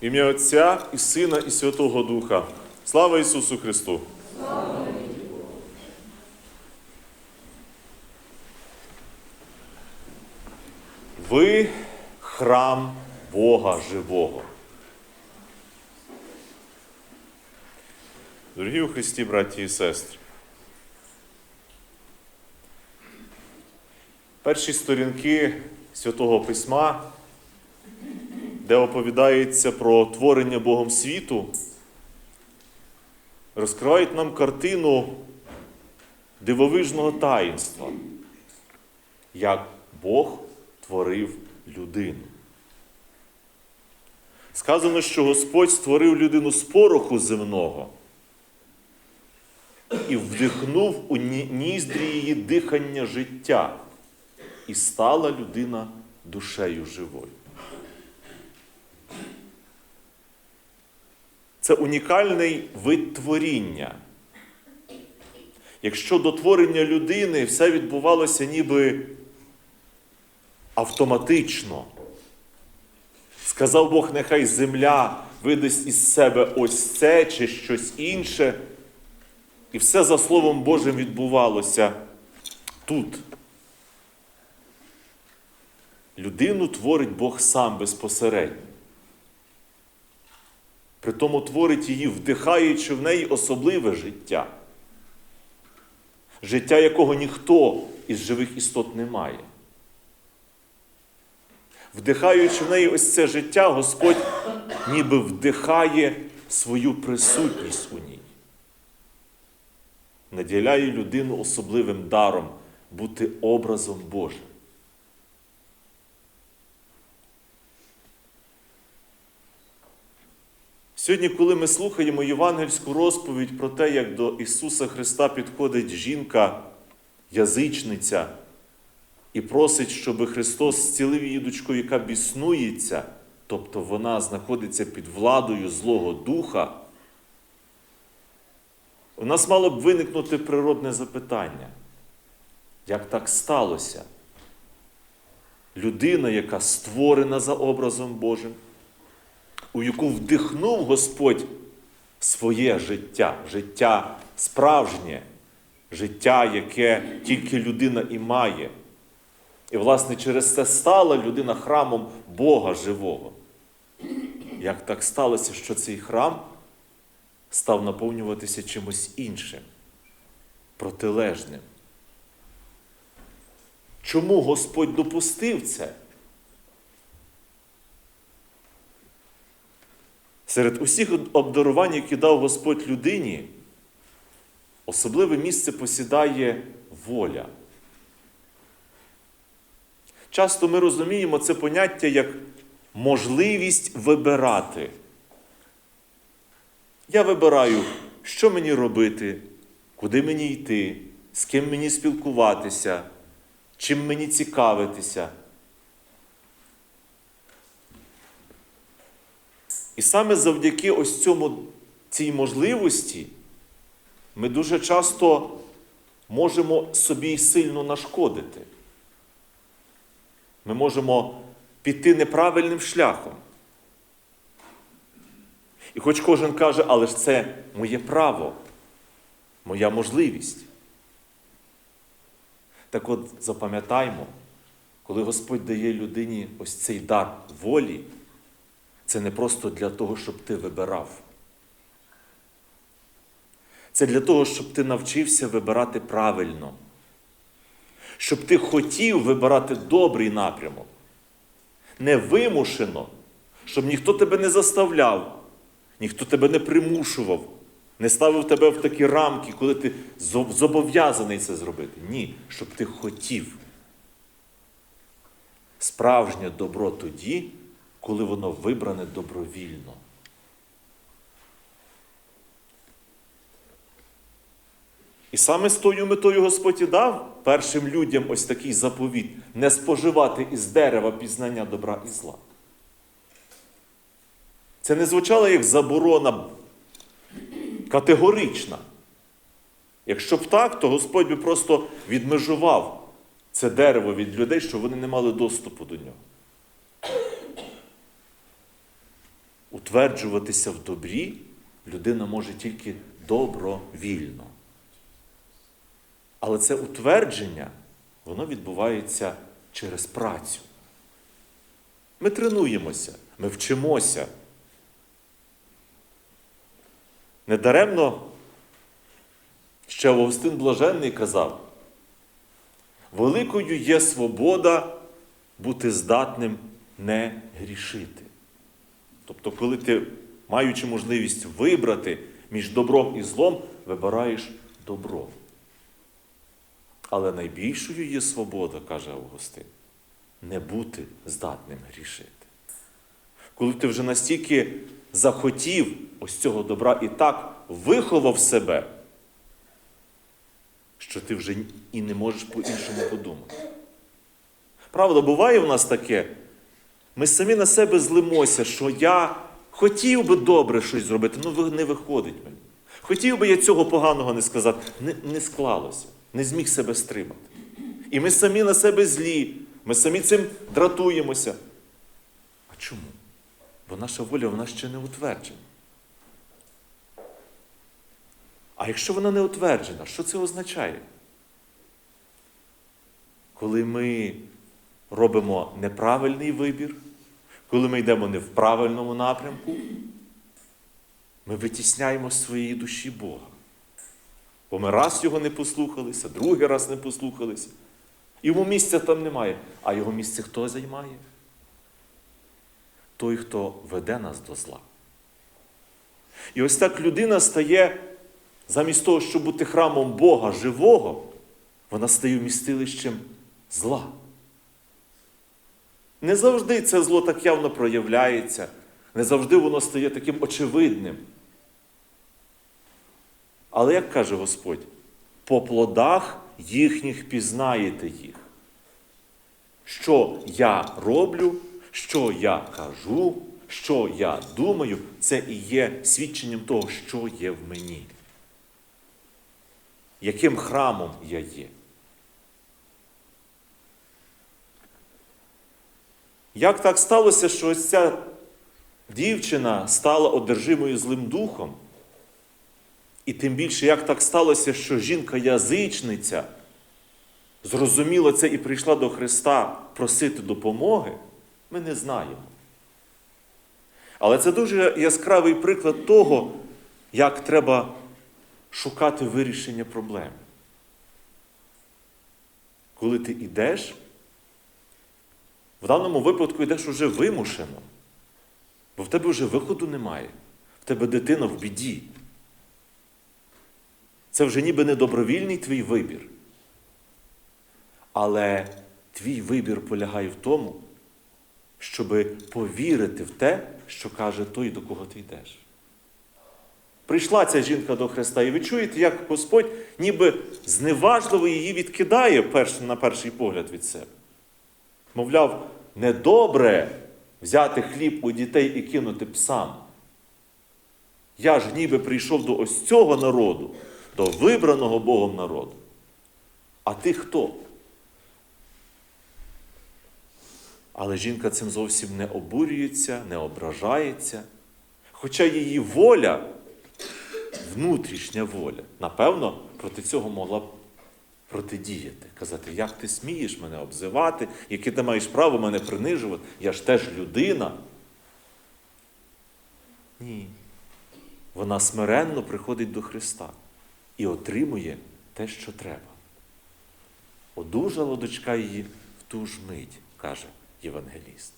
Ім'я Отця і Сина, і Святого Духа. Слава Ісусу Христу! Ви храм Бога живого. Дорогі у Христі, браті і сестри. Перші сторінки Святого Письма, де оповідається про творення Богом світу, розкривають нам картину дивовижного таїнства, як Бог творив людину. Сказано, що Господь створив людину з пороху земного і вдихнув у ніздрі її дихання життя, і стала людина душею живою. Це унікальний вид творіння. Якщо до творення людини все відбувалося ніби автоматично. Сказав Бог, нехай земля видасть із себе ось це чи щось інше. І все за Словом Божим відбувалося тут. Людину творить Бог сам безпосередньо. Притому творить її, вдихаючи в неї особливе життя. Життя, якого ніхто із живих істот не має. Вдихаючи в неї ось це життя, Господь ніби вдихає свою присутність у ній. Наділяє людину особливим даром бути образом Божим. Сьогодні, коли ми слухаємо євангельську розповідь про те, як до Ісуса Христа підходить жінка, язичниця, і просить, щоб Христос зцілив її дочку, яка біснується, тобто вона знаходиться під владою Злого Духа, у нас мало б виникнути природне запитання. Як так сталося? Людина, яка створена за образом Божим, у яку вдихнув Господь своє життя, життя справжнє, життя, яке тільки людина і має. І, власне, через це стала людина храмом Бога живого. Як так сталося, що цей храм став наповнюватися чимось іншим, протилежним? Чому Господь допустив це? Серед усіх обдарувань, які дав Господь людині, особливе місце посідає воля. Часто ми розуміємо це поняття як можливість вибирати. Я вибираю, що мені робити, куди мені йти, з ким мені спілкуватися, чим мені цікавитися. І саме завдяки ось цьому, цій можливості ми дуже часто можемо собі сильно нашкодити. Ми можемо піти неправильним шляхом. І хоч кожен каже, але ж це моє право, моя можливість. Так от запам'ятаймо, коли Господь дає людині ось цей дар волі, це не просто для того, щоб ти вибирав. Це для того, щоб ти навчився вибирати правильно, щоб ти хотів вибирати добрий напрямок. Не вимушено, щоб ніхто тебе не заставляв, ніхто тебе не примушував, не ставив тебе в такі рамки, коли ти зобов'язаний це зробити. Ні, щоб ти хотів. Справжнє добро тоді, коли воно вибране добровільно. І саме з тою метою Господь і дав першим людям ось такий заповіт не споживати із дерева пізнання добра і зла. Це не звучало як заборона категорична. Якщо б так, то Господь би просто відмежував це дерево від людей, щоб вони не мали доступу до нього. Утверджуватися в добрі людина може тільки добровільно. Але це утвердження, воно відбувається через працю. Ми тренуємося, ми вчимося. Недаремно ще Августин Блаженний казав, великою є свобода бути здатним не грішити. Тобто, коли ти, маючи можливість вибрати між добром і злом, вибираєш добро. Але найбільшою є свобода, каже Августин, не бути здатним грішити. Коли ти вже настільки захотів ось цього добра і так виховав себе, що ти вже і не можеш по-іншому подумати. Правда, буває в нас таке, ми самі на себе злимося, що я хотів би добре щось зробити, ну не виходить мені. Хотів би я цього поганого не сказати, не, не склалося, не зміг себе стримати. І ми самі на себе злі, ми самі цим дратуємося. А чому? Бо наша воля вона ще не утверджена. А якщо вона не утверджена, що це означає? Коли ми робимо неправильний вибір, коли ми йдемо не в правильному напрямку, ми витісняємо з своєї душі Бога. Бо ми раз його не послухалися, другий раз не послухалися. Йому місця там немає. А його місце хто займає? Той, хто веде нас до зла. І ось так людина стає, замість того, щоб бути храмом Бога живого, вона стає вмістилищем зла. Не завжди це зло так явно проявляється, не завжди воно стає таким очевидним. Але як каже Господь, по плодах їхніх пізнаєте їх. Що я роблю, що я кажу, що я думаю, це і є свідченням того, що є в мені. Яким храмом я є. Як так сталося, що ось ця дівчина стала одержимою злим духом? І тим більше, як так сталося, що жінка-язичниця зрозуміла це і прийшла до Христа просити допомоги, ми не знаємо. Але це дуже яскравий приклад того, як треба шукати вирішення проблеми. Коли ти йдеш, даному випадку йдеш уже вимушено, бо в тебе вже виходу немає, в тебе дитина в біді. Це вже ніби не добровільний твій вибір. Але твій вибір полягає в тому, щоб повірити в те, що каже той, до кого ти йдеш. Прийшла ця жінка до Христа, і ви чуєте, як Господь ніби зневажливо її відкидає на перший погляд від себе. Мовляв, недобре взяти хліб у дітей і кинути псам. Я ж ніби прийшов до ось цього народу, до вибраного Богом народу. А ти хто? Але жінка цим зовсім не обурюється, не ображається. Хоча її воля, внутрішня воля, напевно, проти цього могла б протидіяти. Казати, як ти смієш мене обзивати, яке ти маєш право мене принижувати, я ж теж людина. Ні. Вона смиренно приходить до Христа і отримує те, що треба. Одужала дочка її в ту ж мить, каже Євангеліст.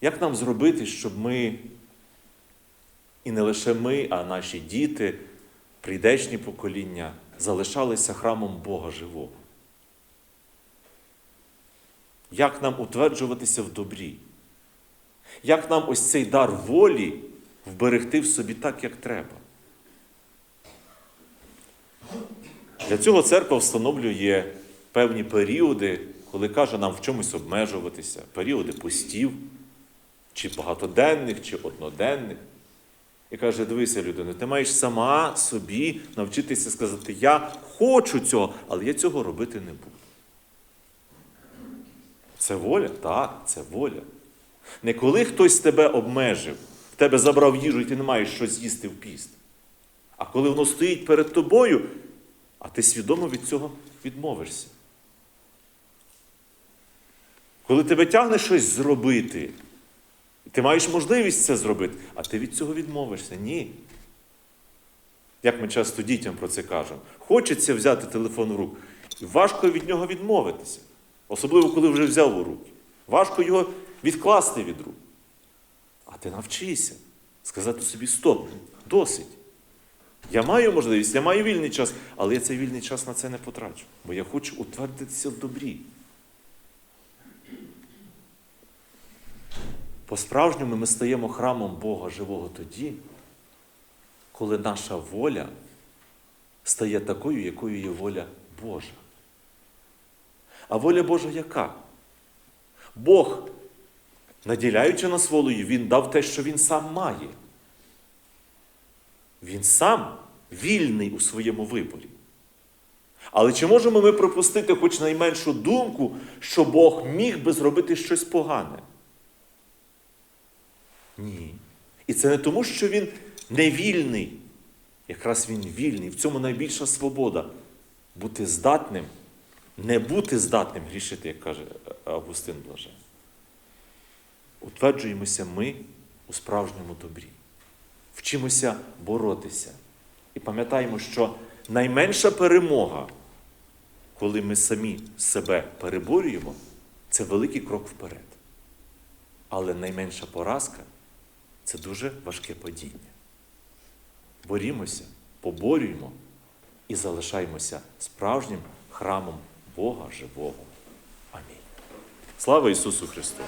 Як нам зробити, щоб ми, і не лише ми, а наші діти, прийдешні покоління, залишалися храмом Бога живого? Як нам утверджуватися в добрі? Як нам ось цей дар волі вберегти в собі так, як треба? Для цього церква встановлює певні періоди, коли каже нам в чомусь обмежуватися, періоди постів, чи багатоденних, чи одноденних. І каже, дивися, людина, ти маєш сама собі навчитися сказати, я хочу цього, але я цього робити не буду. Це воля? Так, це воля. Не коли хтось тебе обмежив, в тебе забрав їжу і ти не маєш що з'їсти в піст. А коли воно стоїть перед тобою, а ти свідомо від цього відмовишся. Коли тебе тягне щось зробити, ти маєш можливість це зробити, а ти від цього відмовишся. Ні. Як ми часто дітям про це кажемо, хочеться взяти телефон в руку, і важко від нього відмовитися. Особливо, коли вже взяв у руки. Важко його відкласти від рук. А ти навчися сказати собі стоп, досить. Я маю можливість, я маю вільний час, але я цей вільний час на це не потрачу, бо я хочу утвердитися в добрі. По-справжньому ми стаємо храмом Бога живого тоді, коли наша воля стає такою, якою є воля Божа. А воля Божа яка? Бог, наділяючи нас волею, Він дав те, що Він сам має. Він сам вільний у своєму виборі. Але чи можемо ми пропустити хоч найменшу думку, що Бог міг би зробити щось погане? Ні. І це не тому, що він не вільний. Якраз він вільний. В цьому найбільша свобода. Бути здатним, не бути здатним грішити, як каже Августин Блажен. Утверджуємося ми у справжньому добрі. Вчимося боротися. І пам'ятаємо, що найменша перемога, коли ми самі себе переборюємо, це великий крок вперед. Але найменша поразка це дуже важке падіння. Борімося, поборюємо і залишаємося справжнім храмом Бога живого. Амінь. Слава Ісусу Христу!